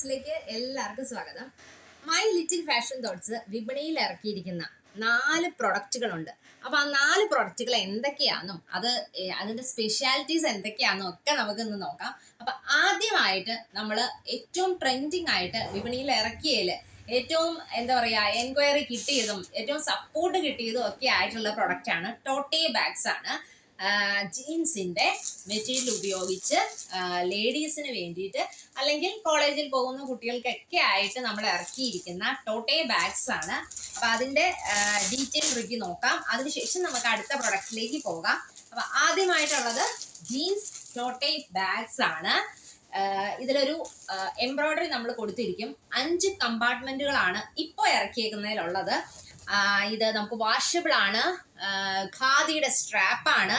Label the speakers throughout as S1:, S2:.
S1: തോട്ട്സിലേക്ക് എല്ലാവർക്കും സ്വാഗതം. My little fashion thoughts വിപണിയിൽ ഇറക്കിയിരിക്കുന്ന നാല് പ്രൊഡക്റ്റുകളുണ്ട്. അപ്പൊ ആ നാല് പ്രൊഡക്റ്റുകൾ എന്തൊക്കെയാണെന്നും അത് അതിന്റെ സ്പെഷ്യാലിറ്റീസ് എന്തൊക്കെയാണെന്നും ഒക്കെ നമുക്ക് ഇന്ന് നോക്കാം. അപ്പൊ ആദ്യമായിട്ട് നമ്മൾ ഏറ്റവും ട്രെൻഡിങ് ആയിട്ട് വിപണിയിൽ ഇറക്കിയതിൽ ഏറ്റവും എന്താ പറയാ എൻക്വയറി കിട്ടിയതും ഏറ്റവും സപ്പോർട്ട് കിട്ടിയതും ഒക്കെ ആയിട്ടുള്ള പ്രൊഡക്റ്റ് ആണ് ടോട്ടേ ബാഗ്സ് ആണ്. ജീൻസിന്റെ മെറ്റീരിയൽ ഉപയോഗിച്ച് ലേഡീസിന് വേണ്ടിയിട്ട് അല്ലെങ്കിൽ കോളേജിൽ പോകുന്ന കുട്ടികൾക്കൊക്കെ ആയിട്ട് നമ്മൾ ഇറക്കിയിരിക്കുന്ന ടോട്ടേ ബാഗ്സ് ആണ്. അപ്പൊ അതിന്റെ ഡീറ്റെയിൽ റിവ്യൂ നോക്കാം. അതിനുശേഷം നമുക്ക് അടുത്ത പ്രൊഡക്റ്റിലേക്ക് പോകാം. അപ്പൊ ആദ്യമായിട്ടുള്ളത് ജീൻസ് ടോട്ടേ ബാഗ്സ് ആണ്. ഇതിലൊരു എംബ്രോയിഡറി നമ്മൾ കൊടുത്തിരിക്കും. അഞ്ച് കമ്പാർട്ട്മെന്റുകളാണ് ഇപ്പോൾ ഇറക്കിയേക്കുന്നതിലുള്ളത്. ഇത് നമുക്ക് വാഷബിൾ ആണ്. ഖാദിയുടെ സ്ട്രാപ്പ് ആണ്.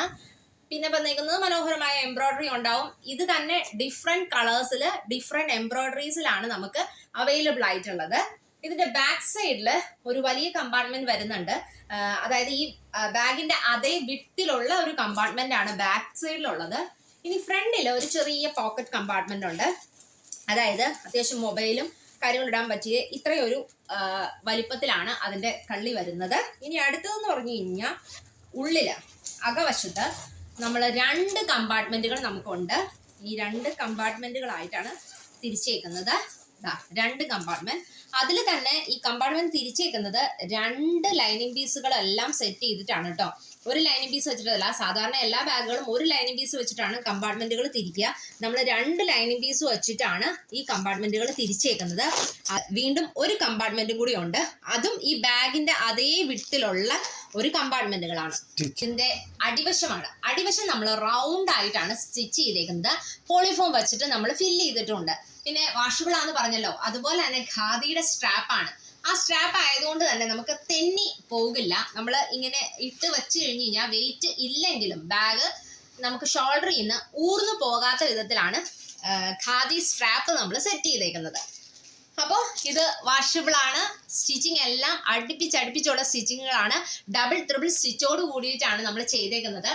S1: പിന്നെ വന്നേക്കുന്നത് മനോഹരമായ എംബ്രോയിഡറി ഉണ്ടാവും. ഇത് തന്നെ ഡിഫറെന്റ് കളേഴ്സിൽ ഡിഫറെന്റ് എംബ്രോയിഡറീസിലാണ് നമുക്ക് അവൈലബിൾ ആയിട്ടുള്ളത്. ഇതിന്റെ ബാക്ക് സൈഡിൽ ഒരു വലിയ കമ്പാർട്ട്മെന്റ് വരുന്നുണ്ട്. അതായത് ഈ ബാഗിന്റെ അതേ വിട്ടിലുള്ള ഒരു കമ്പാർട്ട്മെന്റ് ആണ് ബാക്ക് സൈഡിലുള്ളത് ഇനി ഫ്രണ്ടിൽ ഒരു ചെറിയ പോക്കറ്റ് കമ്പാർട്ട്മെന്റ് ഉണ്ട്. അതായത് അത്യാവശ്യം മൊബൈലും ഇടാൻ പറ്റിയ ഇത്രയൊരു വലിപ്പത്തിലാണ് അതിന്റെ കള്ളി വരുന്നത്. ഇനി അടുത്തതെന്ന് പറഞ്ഞു കഴിഞ്ഞാൽ ഉള്ളിൽ അകവശത്ത് നമ്മൾ രണ്ട് കമ്പാർട്ട്മെന്റുകൾ നമുക്കുണ്ട്. ഈ രണ്ട് കമ്പാർട്ട്മെന്റുകളായിട്ടാണ് തിരിച്ചേക്കുന്നത്. രണ്ട് കമ്പാർട്ട്മെന്റ് അതിൽ തന്നെ ഈ കമ്പാർട്ട്മെന്റ് തിരിച്ചേക്കുന്നത് രണ്ട് ലൈനിങ് പീസുകളെല്ലാം സെറ്റ് ചെയ്തിട്ടാണ് കേട്ടോ ഒരു ലൈനിങ് പീസ് വെച്ചിട്ടല്ല സാധാരണ എല്ലാ ബാഗുകളും ഒരു ലൈനിങ് പീസ് വെച്ചിട്ടാണ് കമ്പാർട്ട്മെന്റുകൾ തിരിക്കുക. നമ്മൾ രണ്ട് ലൈനിങ് പീസ് വെച്ചിട്ടാണ് ഈ കമ്പാർട്ട്മെന്റുകൾ തിരിച്ചേക്കുന്നത്. വീണ്ടും ഒരു കമ്പാർട്ട്മെന്റും കൂടി ഉണ്ട്. അതും ഈ ബാഗിന്റെ അതേ വിട്ടിലുള്ള ഒരു കമ്പാർട്ട്മെന്റുകളാണ് ഇതിന്റെ അടിവശമാണ്. അടിവശം നമ്മൾ റൗണ്ട് ആയിട്ടാണ് സ്റ്റിച്ച് ചെയ്തേക്കുന്നത്. പോളിഫോം വെച്ചിട്ട് നമ്മൾ ഫില്ല് ചെയ്തിട്ടുണ്ട്. പിന്നെ വാഷബിൾ ആണെന്ന് പറഞ്ഞല്ലോ. അതുപോലെ തന്നെ ഖാദിയുടെ സ്ട്രാപ്പ് ആണ്. ആ സ്ട്രാപ്പ് ആയതുകൊണ്ട് തന്നെ നമുക്ക് തെന്നി പോകില്ല. നമ്മൾ ഇങ്ങനെ ഇട്ട് വെച്ച് കഴിഞ്ഞ് കഴിഞ്ഞാൽ വെയിറ്റ് ഇല്ലെങ്കിലും ബാഗ് നമുക്ക് ഷോൾഡറിൽ നിന്ന് ഊർന്നു പോകാത്ത വിധത്തിലാണ് ഖാദി സ്ട്രാപ്പ് നമ്മൾ സെറ്റ് ചെയ്തേക്കുന്നത്. അപ്പോൾ ഇത് വാഷബിൾ ആണ്. സ്റ്റിച്ചിങ് എല്ലാം അടുപ്പിച്ച് അടുപ്പിച്ചുള്ള സ്റ്റിച്ചിങ്ങുകളാണ് ഡബിൾ ത്രിബിൾ സ്റ്റിച്ചോട് കൂടിയിട്ടാണ് നമ്മൾ ചെയ്തേക്കുന്നത്.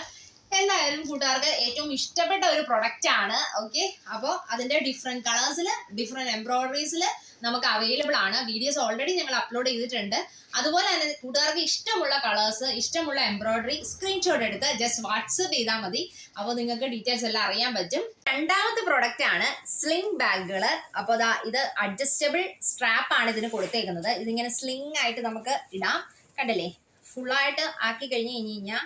S1: എന്തായാലും കൂട്ടുകാർക്ക് ഏറ്റവും ഇഷ്ടപ്പെട്ട ഒരു പ്രൊഡക്റ്റ് ആണ്. ഓക്കെ അപ്പോൾ അതിന്റെ ഡിഫറെന്റ് കളേഴ്സിൽ ഡിഫറെന്റ് എംബ്രോയിഡറീസിൽ നമുക്ക് അവൈലബിൾ ആണ്. വീഡിയോസ് ഓൾറെഡി ഞങ്ങൾ അപ്ലോഡ് ചെയ്തിട്ടുണ്ട്. അതുപോലെ തന്നെ കൂട്ടുകാർക്ക് ഇഷ്ടമുള്ള കളേഴ്സ് ഇഷ്ടമുള്ള എംബ്രോയിഡറി സ്ക്രീൻഷോട്ട് എടുത്ത് ജസ്റ്റ് വാട്സപ്പ് ചെയ്താൽ മതി. അപ്പോൾ നിങ്ങൾക്ക് ഡീറ്റെയിൽസ് എല്ലാം അറിയാൻ പറ്റും. രണ്ടാമത്തെ പ്രൊഡക്റ്റ് ആണ് സ്ലിംഗ് ബാഗുകൾ അപ്പോൾ ദാ ഇത് അഡ്ജസ്റ്റബിൾ സ്ട്രാപ്പ് ആണ് ഇതിന് കൊടുത്തേക്കുന്നത്. ഇതിങ്ങനെ സ്ലിംഗ് ആയിട്ട് നമുക്ക് ഇടാം. കണ്ടല്ലേ? ഫുള്ളായിട്ട് ആക്കി കഴിഞ്ഞ് കഴിഞ്ഞ് കഴിഞ്ഞാൽ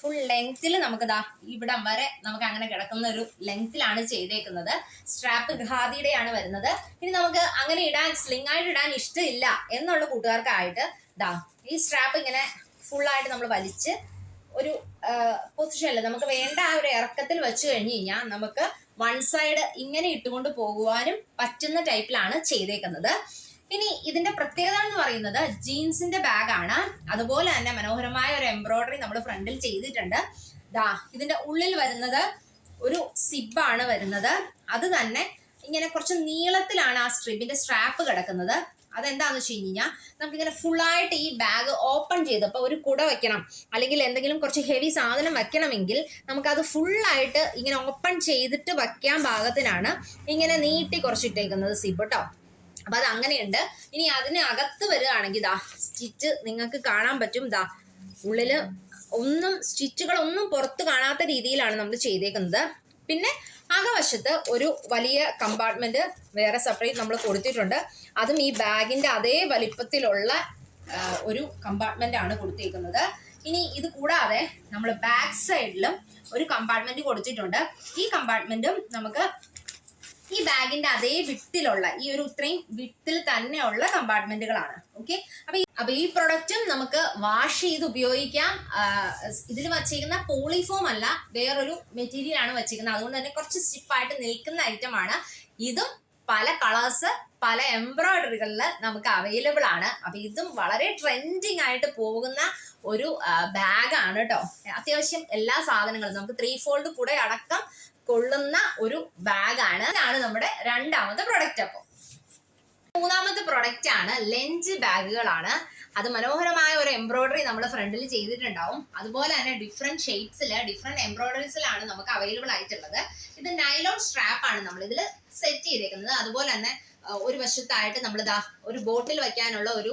S1: ഫുൾ ലെങ്ത്തിൽ നമുക്ക് ദാ ഇവിടം വരെ നമുക്ക് അങ്ങനെ കിടക്കുന്ന ഒരു ലെങ്ത്തിലാണ് ചെയ്തേക്കുന്നത്. സ്ട്രാപ്പ് ഖാദിയുടെയാണ് വരുന്നത്. ഇനി നമുക്ക് അങ്ങനെ ഇടാൻ സ്ലിംഗ് ആയിട്ട് ഇടാൻ ഇഷ്ടമില്ല എന്നുള്ള കൂട്ടുകാർക്കായിട്ട് ദാ ഈ സ്ട്രാപ്പ് ഇങ്ങനെ ഫുള്ളായിട്ട് നമ്മൾ വലിച്ച് ഒരു പൊസിഷനിൽ നമുക്ക് വേണ്ട ആ ഒരു ഇറക്കത്തിൽ വെച്ച് കഴിഞ്ഞ് കഴിഞ്ഞാൽ നമുക്ക് വൺ സൈഡ് ഇങ്ങനെ ഇട്ടുകൊണ്ട് പോകുവാനും പറ്റുന്ന ടൈപ്പിലാണ് ചെയ്തേക്കുന്നത്. ഇനി ഇതിന്റെ പ്രത്യേകത എന്ന് പറയുന്നത് ജീൻസിന്റെ ബാഗാണ് അതുപോലെ തന്നെ മനോഹരമായ ഒരു എംബ്രോയിഡറി നമ്മൾ ഫ്രണ്ടിൽ ചെയ്തിട്ടുണ്ട്. ദാ ഇതിന്റെ ഉള്ളിൽ വരുന്നത് ഒരു സിബാണ് വരുന്നത്. അത് തന്നെ ഇങ്ങനെ കുറച്ച് നീളത്തിലാണ് ആ സ്ട്രിപ്പിന്റെ സ്ട്രാപ്പ് കിടക്കുന്നത്. അതെന്താന്ന് വെച്ച് കഴിഞ്ഞാൽ നമുക്കിങ്ങനെ ഫുള്ളായിട്ട് ഈ ബാഗ് ഓപ്പൺ ചെയ്തപ്പോൾ ഒരു കുട വെക്കണം. അല്ലെങ്കിൽ എന്തെങ്കിലും കുറച്ച് ഹെവി സാധനം വെക്കണമെങ്കിൽ നമുക്കത് ഫുള്ളായിട്ട് ഇങ്ങനെ ഓപ്പൺ ചെയ്തിട്ട് വയ്ക്കാൻ ഭാഗത്തിനാണ് ഇങ്ങനെ നീട്ടി കുറച്ചിട്ടേക്കുന്നത് സിബ് കേട്ടോ അപ്പൊ അത് അങ്ങനെയുണ്ട്. ഇനി അതിന് അകത്ത് വരികയാണെങ്കിൽ ദാ സ്റ്റിച്ച് നിങ്ങൾക്ക് കാണാൻ പറ്റും. ദാ ഉള്ളിൽ ഒന്നും സ്റ്റിച്ചുകളൊന്നും പുറത്ത് കാണാത്ത രീതിയിലാണ് നമ്മൾ ചെയ്തേക്കുന്നത്. പിന്നെ അകവശത്ത് ഒരു വലിയ കമ്പാർട്ട്മെന്റ് വേറെ സെപ്പറേറ്റ് നമ്മൾ കൊടുത്തിട്ടുണ്ട്. അതും ഈ ബാഗിന്റെ അതേ വലിപ്പത്തിലുള്ള ഒരു കമ്പാർട്ട്മെന്റ് ആണ് കൊടുത്തേക്കുന്നത്. ഇനി ഇത് കൂടാതെ നമ്മൾ ബാക്ക് സൈഡിലും ഒരു കമ്പാർട്ട്മെന്റ് കൊടുത്തിട്ടുണ്ട്. ഈ കമ്പാർട്ട്മെന്റും നമുക്ക് ഈ ബാഗിന്റെ അതേ വിട്ടിലുള്ള ഈ ഒരു ഇത്രയും വിട്ടിൽ തന്നെ ഉള്ള കമ്പാർട്ട്മെന്റുകളാണ് ഓക്കെ അപ്പൊ അപ്പൊ ഈ പ്രൊഡക്റ്റും നമുക്ക് വാഷ് ചെയ്ത് ഉപയോഗിക്കാം. ഇതിൽ വച്ചിരിക്കുന്ന പോളിഫോം അല്ല വേറൊരു മെറ്റീരിയൽ ആണ് വെച്ചിരിക്കുന്നത്. അതുകൊണ്ട് തന്നെ കുറച്ച് സ്റ്റിഫായിട്ട് നിൽക്കുന്ന ഐറ്റം ആണ്. ഇതും പല കളേഴ്സ് പല എംബ്രോയിഡറികളിൽ നമുക്ക് അവൈലബിൾ ആണ്. അപ്പൊ ഇതും വളരെ ട്രെൻഡിങ് ആയിട്ട് പോകുന്ന ഒരു ബാഗാണ് കേട്ടോ അത്യാവശ്യം എല്ലാ സാധനങ്ങളും നമുക്ക് ത്രീ ഫോൾഡ് കൂടെ അടക്കം കൊള്ളുന്ന ഒരു ബാഗാണ്. ഇതാണ് നമ്മുടെ രണ്ടാമത്തെ പ്രൊഡക്റ്റ് അപ്പോൾ മൂന്നാമത്തെ പ്രൊഡക്റ്റ് ആണ് ലെഞ്ച് ബാഗുകളാണ്. അത് മനോഹരമായ ഒരു എംബ്രോയിഡറി നമ്മൾ ഫ്രണ്ടിൽ ചെയ്തിട്ടുണ്ടാവും. അതുപോലെ തന്നെ ഡിഫറെന്റ് ഷെയ്ഡ്സിൽ ഡിഫറെന്റ് എംബ്രോയിഡറീസിലാണ് നമുക്ക് അവൈലബിൾ ആയിട്ടുള്ളത്. ഇത് നൈലോൺ സ്ട്രാപ്പ് ആണ് നമ്മൾ ഇതിൽ സെറ്റ് ചെയ്തേക്കുന്നത്. അതുപോലെ തന്നെ ഒരു വശത്തായിട്ട് നമ്മൾ ദാ ഒരു ബോട്ടിൽ വയ്ക്കാനുള്ള ഒരു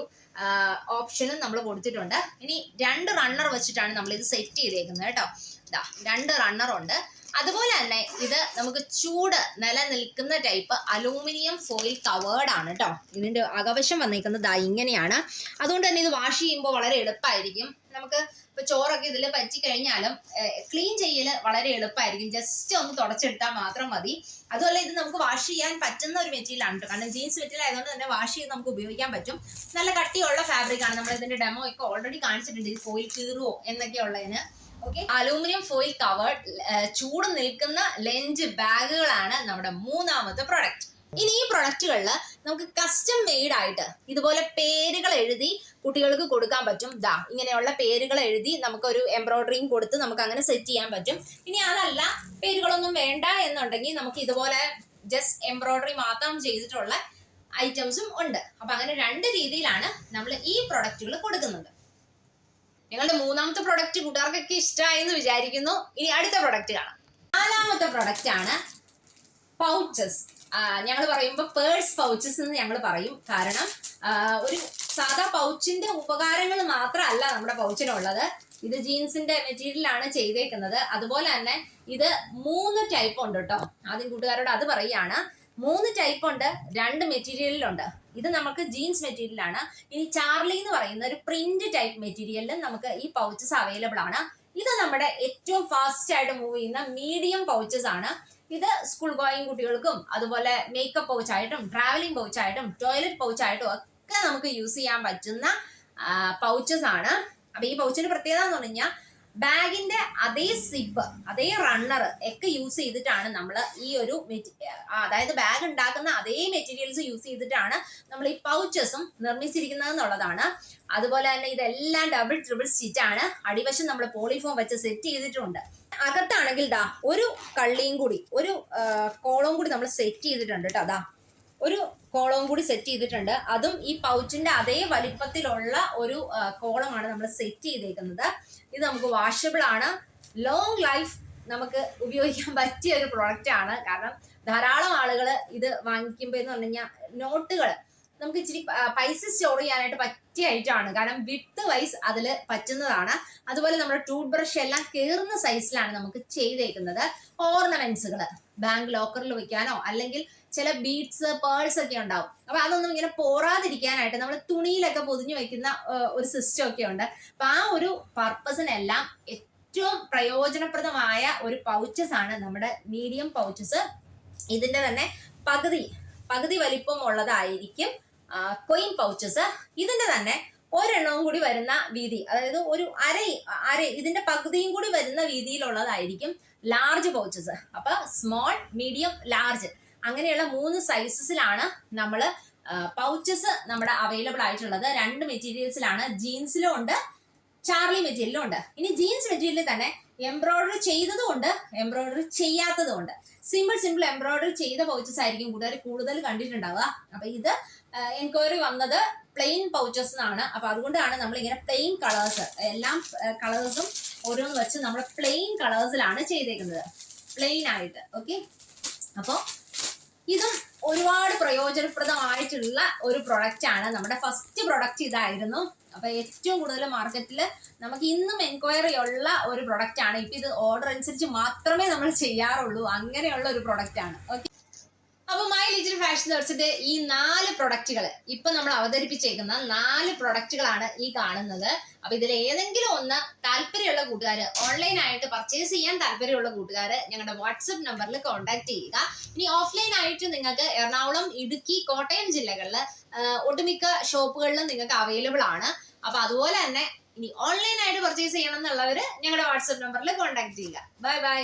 S1: ഓപ്ഷനും നമ്മൾ കൊടുത്തിട്ടുണ്ട്. ഇനി രണ്ട് റണ്ണർ വെച്ചിട്ടാണ് നമ്മൾ ഇത് സെറ്റ് ചെയ്തേക്കുന്നത് കേട്ടോ. ഇതാ രണ്ട് റണ്ണർ ഉണ്ട്. അതുപോലെ തന്നെ ഇത് നമുക്ക് ചൂട് നിലനിൽക്കുന്ന ടൈപ്പ് അലൂമിനിയം ഫോയിൽ കവേർഡ് ആണ് കേട്ടോ ഇതിന്റെ അകവശം വന്നിരിക്കുന്നത് ഇങ്ങനെയാണ്. അതുകൊണ്ട് തന്നെ ഇത് വാഷ് ചെയ്യുമ്പോൾ വളരെ എളുപ്പമായിരിക്കും നമുക്ക് ഇപ്പൊ ചോറൊക്കെ ഇതിൽ പറ്റി കഴിഞ്ഞാലും ക്ലീൻ ചെയ്യൽ വളരെ എളുപ്പമായിരിക്കും ജസ്റ്റ് ഒന്ന് തുടച്ചെടുത്താൽ മാത്രം മതി. അതുപോലെ ഇത് നമുക്ക് വാഷ് ചെയ്യാൻ പറ്റുന്ന ഒരു മെറ്റീരിയൽ ആണ് കേട്ടോ കാരണം ജീൻസ് മെറ്റീരിയൽ ആയതുകൊണ്ട് തന്നെ വാഷ് ചെയ്ത് നമുക്ക് ഉപയോഗിക്കാൻ പറ്റും. നല്ല കട്ടിയുള്ള ഫാബ്രിക് ആണ്. നമ്മൾ ഇതിന്റെ ഡെമോ ഒക്കെ ഓൾറെഡി കാണിച്ചിട്ടുണ്ട്. ഇത് ഫോയിൽ കീറുവോ എന്നൊക്കെ ഉള്ളതിന്. ഓക്കെ അലൂമിനിയം ഫോയിൽ കവേർഡ് ചൂട് നിൽക്കുന്ന ലെഞ്ച് ബാഗുകളാണ് നമ്മുടെ മൂന്നാമത്തെ പ്രൊഡക്റ്റ് ഇനി ഈ പ്രൊഡക്റ്റുകളിൽ നമുക്ക് കസ്റ്റം മെയ്ഡ് ആയിട്ട് ഇതുപോലെ പേരുകൾ എഴുതി കുട്ടികൾക്ക് കൊടുക്കാൻ പറ്റും. ദാ ഇങ്ങനെയുള്ള പേരുകൾ എഴുതി നമുക്കൊരു എംബ്രോയിഡറിയും കൊടുത്ത് നമുക്ക് അങ്ങനെ സെറ്റ് ചെയ്യാൻ പറ്റും. ഇനി അതല്ല പേരുകളൊന്നും വേണ്ട എന്നുണ്ടെങ്കിൽ നമുക്ക് ഇതുപോലെ ജസ്റ്റ് എംബ്രോയിഡറി മാത്രം ചെയ്തിട്ടുള്ള ഐറ്റംസും ഉണ്ട്. അപ്പൊ അങ്ങനെ രണ്ട് രീതിയിലാണ് നമ്മൾ ഈ പ്രൊഡക്റ്റുകൾ കൊടുക്കുന്നത്. ഞങ്ങളുടെ മൂന്നാമത്തെ പ്രൊഡക്റ്റ് കൂട്ടുകാർക്കൊക്കെ ഇഷ്ടമായി എന്ന് വിചാരിക്കുന്നു. ഇനി അടുത്ത പ്രൊഡക്റ്റ് കാണാം. നാലാമത്തെ പ്രൊഡക്റ്റ് ആണ് പൗച്ചസ് ഞങ്ങൾ പറയുമ്പോൾ പേഴ്സ് പൗച്ചസ് എന്ന് ഞങ്ങൾ പറയും. കാരണം ഒരു സാധാ പൗച്ചിന്റെ ഉപകാരങ്ങൾ മാത്രമല്ല നമ്മുടെ പൗച്ചിനുള്ളത് ഇത് ജീൻസിന്റെ മെറ്റീരിയലാണ് ചെയ്തേക്കുന്നത്. അതുപോലെ തന്നെ ഇത് മൂന്ന് ടൈപ്പ് ഉണ്ട് കേട്ടോ ആദ്യം കൂട്ടുകാരോട് അത് പറയുകയാണ്. മൂന്ന് ടൈപ്പ് ഉണ്ട് രണ്ട് മെറ്റീരിയലിലുണ്ട് ഇത് നമുക്ക് ജീൻസ് മെറ്റീരിയലാണ് ഇനി ചാർലി എന്ന് പറയുന്ന ഒരു പ്രിന്റ് ടൈപ്പ് മെറ്റീരിയലിലും നമുക്ക് ഈ പൗച്ചസ് അവൈലബിൾ ആണ്. ഇത് നമ്മുടെ ഏറ്റവും ഫാസ്റ്റ് ആയിട്ട് മൂവ് ചെയ്യുന്ന മീഡിയം പൗച്ചസ് ആണ്. ഇത് സ്കൂൾ ഗോയിങ് കുട്ടികൾക്കും അതുപോലെ മേക്കപ്പ് പൗച്ചായിട്ടും ട്രാവലിംഗ് പൗച്ചായിട്ടും ടോയ്ലറ്റ് പൗച്ചായിട്ടും ഒക്കെ നമുക്ക് യൂസ് ചെയ്യാൻ പറ്റുന്ന പൗച്ചസ് ആണ്. അപ്പൊ ഈ പൗച്ചിന്റെ പ്രത്യേകത എന്ന് പറഞ്ഞു കഴിഞ്ഞാൽ ബാഗിന്റെ അതേ സിപ്പ് അതേ റണ്ണർ ഒക്കെ യൂസ് ചെയ്തിട്ടാണ് നമ്മൾ ഈ ഒരു അതായത് ബാഗ് ഉണ്ടാക്കുന്ന അതേ മെറ്റീരിയൽസ് യൂസ് ചെയ്തിട്ടാണ് നമ്മൾ ഈ പൗച്ചസും നിർമ്മിച്ചിരിക്കുന്നത് എന്നുള്ളതാണ്. അതുപോലെ തന്നെ ഇതെല്ലാം ഡബിൾ ട്രിപ്പിൾ സ്റ്റിച്ച് ആണ്. അടിവശം നമ്മൾ പോളിഫോം വെച്ച് സെറ്റ് ചെയ്തിട്ടുണ്ട്. അകത്താണെങ്കിൽ ദാ ഒരു കള്ളിയും കൂടി ഒരു കോളവും കൂടി നമ്മൾ സെറ്റ് ചെയ്തിട്ടുണ്ട് കേട്ടോ അതാ ഒരു കോളവും കൂടി സെറ്റ് ചെയ്തിട്ടുണ്ട്. അതും ഈ പൗച്ചിന്റെ അതേ വലിപ്പത്തിലുള്ള ഒരു കോളമാണ് നമ്മൾ സെറ്റ് ചെയ്തേക്കുന്നത്. ഇത് നമുക്ക് വാഷബിൾ ആണ്. ലോങ് ലൈഫ് നമുക്ക് ഉപയോഗിക്കാൻ പറ്റിയ ഒരു പ്രോഡക്റ്റ് ആണ്. കാരണം ധാരാളം ആളുകൾ ഇത് വാങ്ങിക്കുമ്പോൾ എന്ന് പറഞ്ഞു കഴിഞ്ഞാൽ നോട്ടുകൾ നമുക്ക് ഇച്ചിരി പൈസ സ്റ്റോർ ചെയ്യാനായിട്ട് പറ്റിയ ഐറ്റമാണ് കാരണം വിത്ത് വൈസ് അതിൽ പറ്റുന്നതാണ്. അതുപോലെ നമ്മുടെ ടൂത്ത് ബ്രഷ് എല്ലാം കയറുന്ന സൈസിലാണ് നമുക്ക് ചെയ്തേക്കുന്നത്. ഓർണമെന്റ്സുകൾ ബാങ്ക് ലോക്കറിൽ വെക്കാനോ അല്ലെങ്കിൽ ചില ബീഡ്സ് പേഴ്സ് ഒക്കെ ഉണ്ടാവും. അപ്പൊ അതൊന്നും ഇങ്ങനെ പോറാതിരിക്കാനായിട്ട് നമ്മൾ തുണിയിലൊക്കെ പൊതിഞ്ഞു വെക്കുന്ന ഒരു സിസ്റ്റം ഒക്കെ ഉണ്ട്. അപ്പൊ ആ ഒരു പർപ്പസിനെല്ലാം ഏറ്റവും പ്രയോജനപ്രദമായ ഒരു പൗച്ചസ് ആണ് നമ്മുടെ മീഡിയം പൗച്ചസ് ഇതിന്റെ തന്നെ പകുതി പകുതി വലിപ്പം ഉള്ളതായിരിക്കും കൊയിൻ പൗച്ചസ് ഇതിന്റെ തന്നെ ഒരെണ്ണവും കൂടി വരുന്ന വീതി അതായത് ഒരു അര അര ഇതിന്റെ പകുതിയും കൂടി വരുന്ന വീതിയിലുള്ളതായിരിക്കും ലാർജ് പൗച്ചസ് അപ്പൊ സ്മോൾ മീഡിയം ലാർജ് അങ്ങനെയുള്ള മൂന്ന് സൈസസിലാണ് നമ്മൾ പൗച്ചസ് നമ്മുടെ അവൈലബിൾ ആയിട്ടുള്ളത്. രണ്ട് മെറ്റീരിയൽസിലാണ് ജീൻസിലും ഉണ്ട്. ചാർലി മെറ്റീരിയലും ഉണ്ട്. ഇനി ജീൻസ് മെറ്റീരിയലിൽ തന്നെ എംബ്രോയിഡറി ചെയ്തതും ഉണ്ട്. എംബ്രോയിഡറി ചെയ്യാത്തതും ഉണ്ട്. സിമ്പിൾ സിമ്പിൾ എംബ്രോയിഡറി ചെയ്ത പൗച്ചസ് ആയിരിക്കും കൂടുതൽ കൂടുതൽ കണ്ടിട്ടുണ്ടാവുക. അപ്പൊ ഇത് എൻക്വയറി വന്നത് പ്ലെയിൻ പൗച്ചസ് എന്നാണ് അപ്പൊ അതുകൊണ്ടാണ് നമ്മൾ ഇങ്ങനെ പ്ലെയിൻ കളേഴ്സ് എല്ലാം കളേഴ്സും ഓരോന്ന് വെച്ച് നമ്മൾ പ്ലെയിൻ കളേഴ്സിലാണ് ചെയ്തേക്കുന്നത്. പ്ലെയിൻ ആയിട്ട്. ഓക്കെ അപ്പോൾ ഇതും ഒരുപാട് പ്രയോജനപ്രദമായിട്ടുള്ള ഒരു പ്രൊഡക്റ്റ് ആണ്. നമ്മുടെ ഫസ്റ്റ് പ്രൊഡക്റ്റ് ഇതായിരുന്നു. അപ്പൊ ഏറ്റവും കൂടുതൽ മാർക്കറ്റിൽ നമുക്ക് ഇന്നും എൻക്വയറി ഉള്ള ഒരു പ്രൊഡക്റ്റ് ആണ്. ഇപ്പൊ ഇത് ഓർഡർ അനുസരിച്ച് മാത്രമേ നമ്മൾ ചെയ്യാറുള്ളൂ. അങ്ങനെയുള്ള ഒരു പ്രൊഡക്റ്റ് ആണ്. ഓക്കെ അപ്പൊ മൈ ലിറ്റിൽ ഫാഷൻ വെച്ചിട്ട് ഈ നാല് പ്രൊഡക്റ്റുകൾ ഇപ്പൊ നമ്മൾ അവതരിപ്പിച്ചേക്കുന്ന നാല് പ്രൊഡക്റ്റുകളാണ് ഈ കാണുന്നത്. അപ്പൊ ഇതിൽ ഏതെങ്കിലും ഒന്ന് താല്പര്യമുള്ള കൂട്ടുകാർ ഓൺലൈൻ ആയിട്ട് പർച്ചേസ് ചെയ്യാൻ താല്പര്യമുള്ള കൂട്ടുകാർ ഞങ്ങളുടെ വാട്സപ്പ് നമ്പറിൽ കോൺടാക്ട് ചെയ്യുക. ഇനി ഓഫ്ലൈൻ ആയിട്ട് നിങ്ങൾക്ക് എറണാകുളം ഇടുക്കി കോട്ടയം ജില്ലകളിൽ ഒട്ടുമിക്ക ഷോപ്പുകളിലും നിങ്ങൾക്ക് അവൈലബിൾ ആണ്. അപ്പൊ അതുപോലെ തന്നെ ഇനി ഓൺലൈൻ ആയിട്ട് പർച്ചേസ് ചെയ്യണം എന്നുള്ളവർ ഞങ്ങളുടെ വാട്സപ്പ് നമ്പറിൽ കോൺടാക്ട് ചെയ്യുക. Bye bye